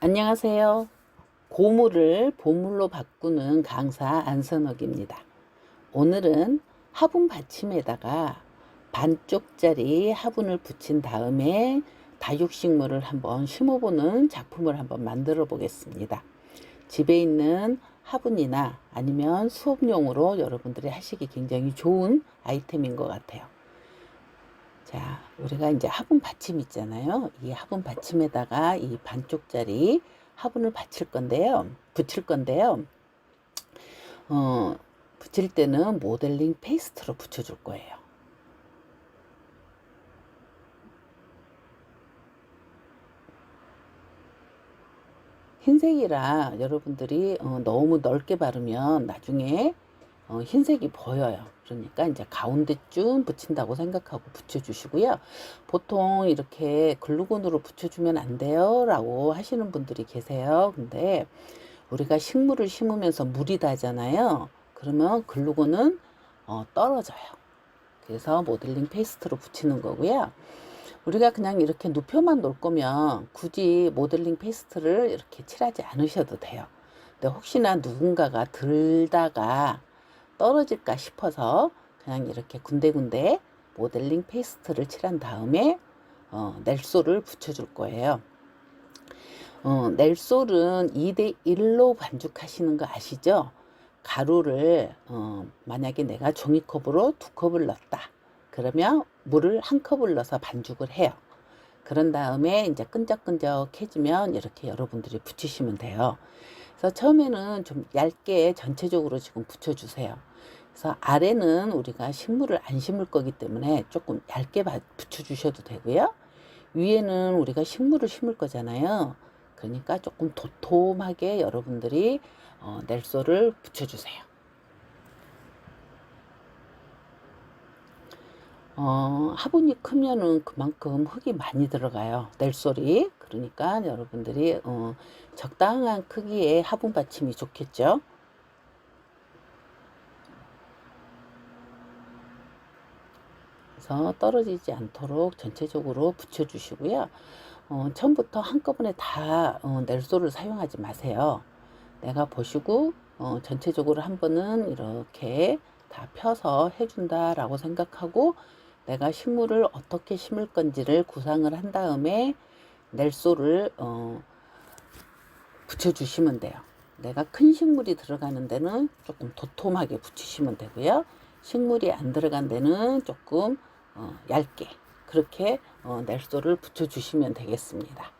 안녕하세요. 고물을 보물로 바꾸는 강사 안선옥입니다. 오늘은 화분 받침에다가 반쪽짜리 화분을 붙인 다음에 다육식물을 한번 심어보는 작품을 한번 만들어 보겠습니다. 집에 있는 화분이나 아니면 수업용으로 여러분들이 하시기 굉장히 좋은 아이템인 것 같아요. 자, 우리가 이제 화분 받침 있잖아요. 이 화분 받침에다가 이 반쪽짜리 화분을 받칠 건데요. 붙일 건데요. 어, 붙일 때는 모델링 페이스트로 붙여줄 거예요. 흰색이라 여러분들이 어, 너무 넓게 바르면 나중에 어, 흰색이 보여요. 그러니까 이제 가운데쯤 붙인다고 생각하고 붙여주시고요. 보통 이렇게 글루건으로 붙여주면 안 돼요. 라고 하시는 분들이 계세요. 근데 우리가 식물을 심으면서 물이 다잖아요. 그러면 글루건은 어, 떨어져요. 그래서 모델링 페이스트로 붙이는 거고요. 우리가 그냥 이렇게 누표만 놓을 거면 굳이 모델링 페이스트를 이렇게 칠하지 않으셔도 돼요. 근데 혹시나 누군가가 들다가 떨어질까 싶어서 그냥 이렇게 군데군데 모델링 페이스트를 칠한 다음에 어, 넬솔을 붙여줄 거예요. 어, 넬솔은 2대 1로 반죽하시는 거 아시죠? 가루를 어, 만약에 내가 종이컵으로 두 컵을 넣었다. 그러면 물을 한 컵을 넣어서 반죽을 해요. 그런 다음에 이제 끈적끈적해지면 이렇게 여러분들이 붙이시면 돼요. 그래서 처음에는 좀 얇게 전체적으로 지금 붙여주세요. 그래서 아래는 우리가 식물을 안 심을 거기 때문에 조금 얇게 붙여 주셔도 되고요. 위에는 우리가 식물을 심을 거잖아요. 그러니까 조금 도톰하게 여러분들이 어, 넬소를 붙여주세요. 어, 화분이 크면은 그만큼 흙이 많이 들어가요. 넬소리. 그러니까 여러분들이 어, 적당한 크기의 화분 받침이 좋겠죠. 그래서 떨어지지 않도록 전체적으로 붙여주시고요. 어, 처음부터 한꺼번에 다 어, 넬소를 사용하지 마세요. 내가 보시고 어, 전체적으로 한 번은 이렇게 다 펴서 해준다라고 생각하고 내가 식물을 어떻게 심을 건지를 구상을 한 다음에 넬소를 어, 붙여주시면 돼요. 내가 큰 식물이 들어가는 데는 조금 도톰하게 붙이시면 되고요. 식물이 안 들어간 데는 조금 어, 얇게 그렇게 어, 넬소를 붙여주시면 되겠습니다.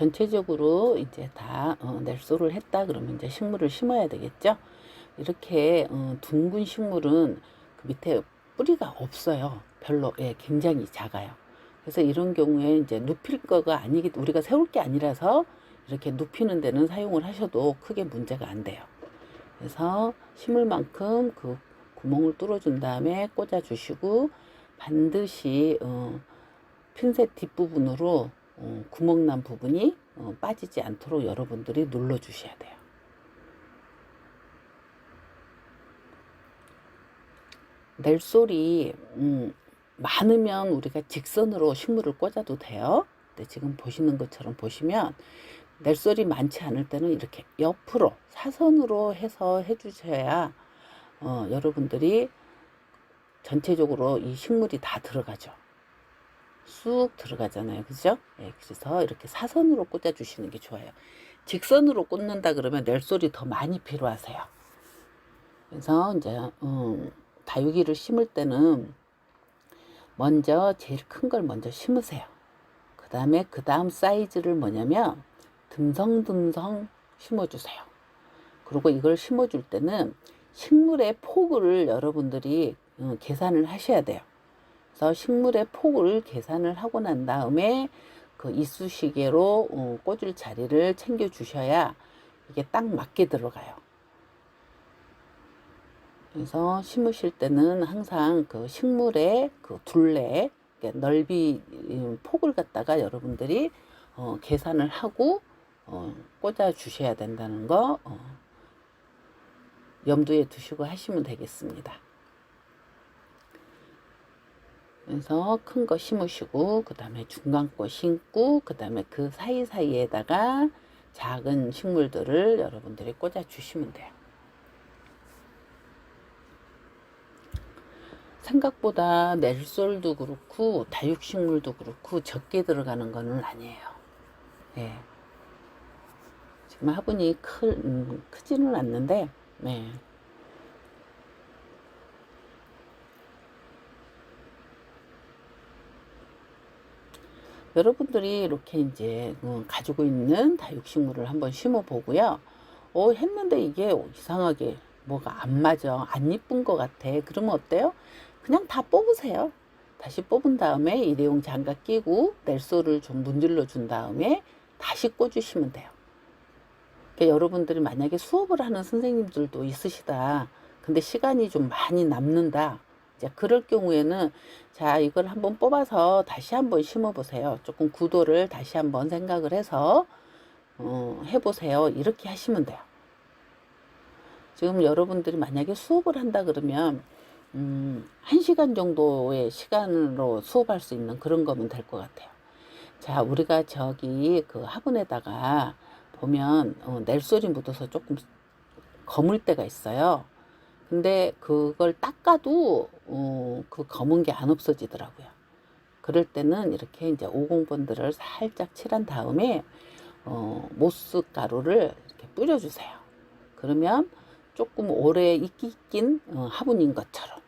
전체적으로 이제 다 어, 넬소를 했다 그러면 이제 식물을 심어야 되겠죠. 이렇게 어, 둥근 식물은 그 밑에 뿌리가 없어요. 별로 예, 굉장히 작아요. 그래서 이런 경우에 이제 눕힐 거가 아니기 우리가 세울 게 아니라서 이렇게 눕히는 데는 사용을 하셔도 크게 문제가 안 돼요. 그래서 심을 만큼 그 구멍을 뚫어준 다음에 꽂아 주시고 반드시 어, 핀셋 뒷부분으로 어, 구멍난 부분이 어, 빠지지 않도록 여러분들이 눌러 주셔야 돼요. 넬솔이 음, 많으면 우리가 직선으로 식물을 꽂아도 돼요. 근데 지금 보시는 것처럼 보시면 넬솔이 많지 않을 때는 이렇게 옆으로 사선으로 해서 해주셔야 어, 여러분들이 전체적으로 이 식물이 다 들어가죠. 쑥 들어가잖아요. 그죠? 예, 그래서 이렇게 사선으로 꽂아주시는 게 좋아요. 직선으로 꽂는다 그러면 넬솔이 더 많이 필요하세요. 그래서 이제 음, 다육이를 심을 때는 먼저 제일 큰 걸 먼저 심으세요. 그 다음에 그 다음 사이즈를 뭐냐면 듬성듬성 심어주세요. 그리고 이걸 심어줄 때는 식물의 폭을 여러분들이 음, 계산을 하셔야 돼요. 그래서 식물의 폭을 계산을 하고 난 다음에 그 이쑤시개로 어, 꽂을 자리를 챙겨 주셔야 이게 딱 맞게 들어가요. 그래서 심으실 때는 항상 그 식물의 그 둘레 넓이 음, 폭을 갖다가 여러분들이 어, 계산을 하고 어, 꽂아 주셔야 된다는 거 어, 염두에 두시고 하시면 되겠습니다. 그래서 큰 거 심으시고 그 다음에 중간 거 심고 그 다음에 그 사이사이에다가 작은 식물들을 여러분들이 꽂아 주시면 돼요. 생각보다 넬솔도 그렇고 다육식물도 그렇고 적게 들어가는 거는 아니에요. 예. 지금 화분이 크, 음, 크지는 않는데, 네. 여러분들이 이렇게 이제 음, 가지고 있는 다육식물을 한번 심어 보고요. 어, 했는데 이게 이상하게 뭐가 안 맞아. 안 이쁜 것 같아. 그러면 어때요? 그냥 다 뽑으세요. 다시 뽑은 다음에 일회용 장갑 끼고 넬소를 좀 문질러 준 다음에 다시 꽂으시면 돼요. 그러니까 여러분들이 만약에 수업을 하는 선생님들도 있으시다. 근데 시간이 좀 많이 남는다. 이제 그럴 경우에는 자 이걸 한번 뽑아서 다시 한번 심어 보세요. 조금 구도를 다시 한번 생각을 해서 어, 해 보세요. 이렇게 하시면 돼요. 지금 여러분들이 만약에 수업을 한다 그러면 음, 한 시간 정도의 시간으로 수업할 수 있는 그런 거면 될 것 같아요. 자, 우리가 저기 그 화분에다가 보면 어, 넬소리 묻어서 조금 검을 때가 있어요. 근데 그걸 닦아도 어, 그 검은 게 안 없어지더라고요. 그럴 때는 이렇게 이제 오공번들을 살짝 칠한 다음에 어, 모스 가루를 이렇게 뿌려주세요. 그러면 조금 오래 익기 낀 어, 화분인 것처럼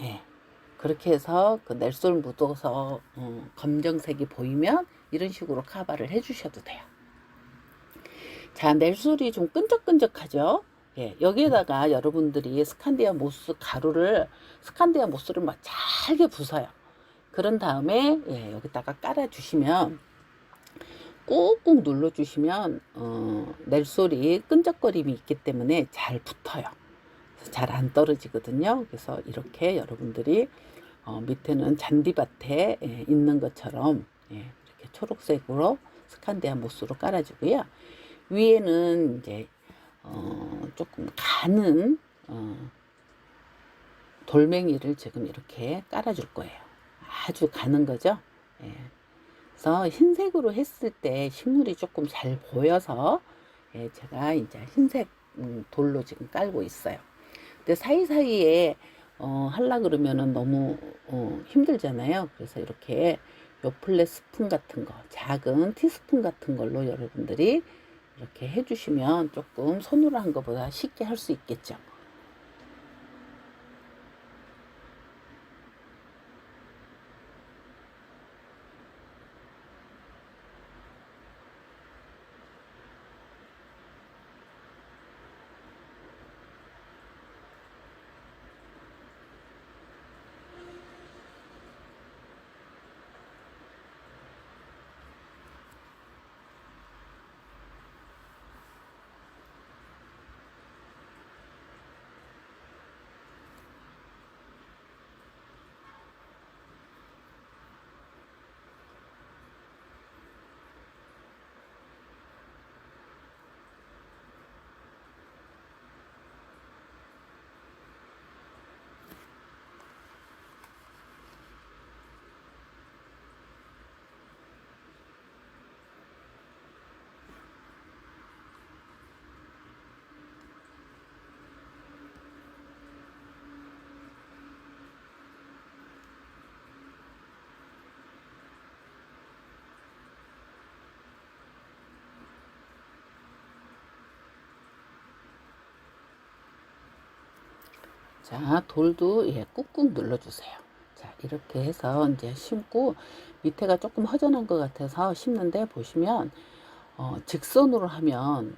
예. 그렇게 해서 그 넬솔 묻어서 어, 검정색이 보이면 이런 식으로 카바를 해주셔도 돼요. 자, 넬솔이 좀 끈적끈적하죠? 예, 여기에다가 여러분들이 스칸디아 모스 가루를 스칸디아 모스를 막 잘게 부숴요. 그런 다음에 예, 여기다가 깔아주시면 꾹꾹 눌러주시면 어, 넬솔이 끈적거림이 있기 때문에 잘 붙어요. 잘 안 떨어지거든요. 그래서 이렇게 여러분들이 어, 밑에는 잔디밭에 예, 있는 것처럼 예, 이렇게 초록색으로 스칸디아 모스로 깔아주고요. 위에는 이제 어, 조금 가는 어, 돌멩이를 지금 이렇게 깔아줄 거예요. 아주 가는 거죠. 예. 그래서 흰색으로 했을 때 식물이 조금 잘 보여서 예, 제가 이제 흰색 음, 돌로 지금 깔고 있어요. 근데 사이사이에 어, 하려 그러면은 너무 어, 힘들잖아요. 그래서 이렇게 요플레 스푼 같은 거, 작은 티스푼 같은 걸로 여러분들이 이렇게 해주시면 조금 손으로 한 것보다 쉽게 할 수 있겠죠. 자, 돌도 예, 꾹꾹 눌러주세요. 자, 이렇게 해서 이제 심고 밑에가 조금 허전한 것 같아서 심는데 보시면 어, 직선으로 하면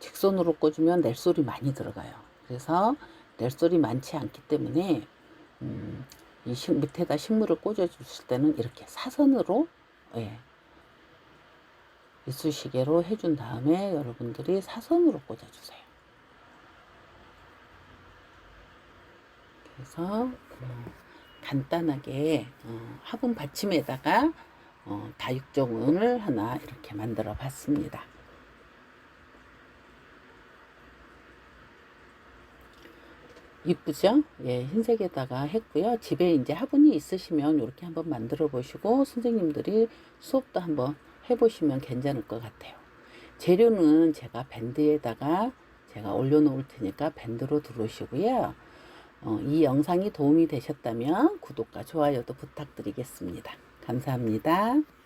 직선으로 꽂으면 낼소리 많이 들어가요. 그래서 낼소리 많지 않기 때문에 음, 이 식- 밑에다 식물을 꽂아 주실 때는 이렇게 사선으로 예, 이쑤시개로 해준 다음에 여러분들이 사선으로 꽂아 주세요. 그래서 어, 간단하게 어, 화분 받침에다가 어, 다육종을 하나 이렇게 만들어 봤습니다. 이쁘죠? 예, 흰색에다가 했고요. 집에 이제 화분이 있으시면 이렇게 한번 만들어 보시고 선생님들이 수업도 한번 해보시면 괜찮을 것 같아요. 재료는 제가 밴드에다가 제가 올려놓을 테니까 밴드로 들어오시고요. 어, 이 영상이 도움이 되셨다면 구독과 좋아요도 부탁드리겠습니다. 감사합니다.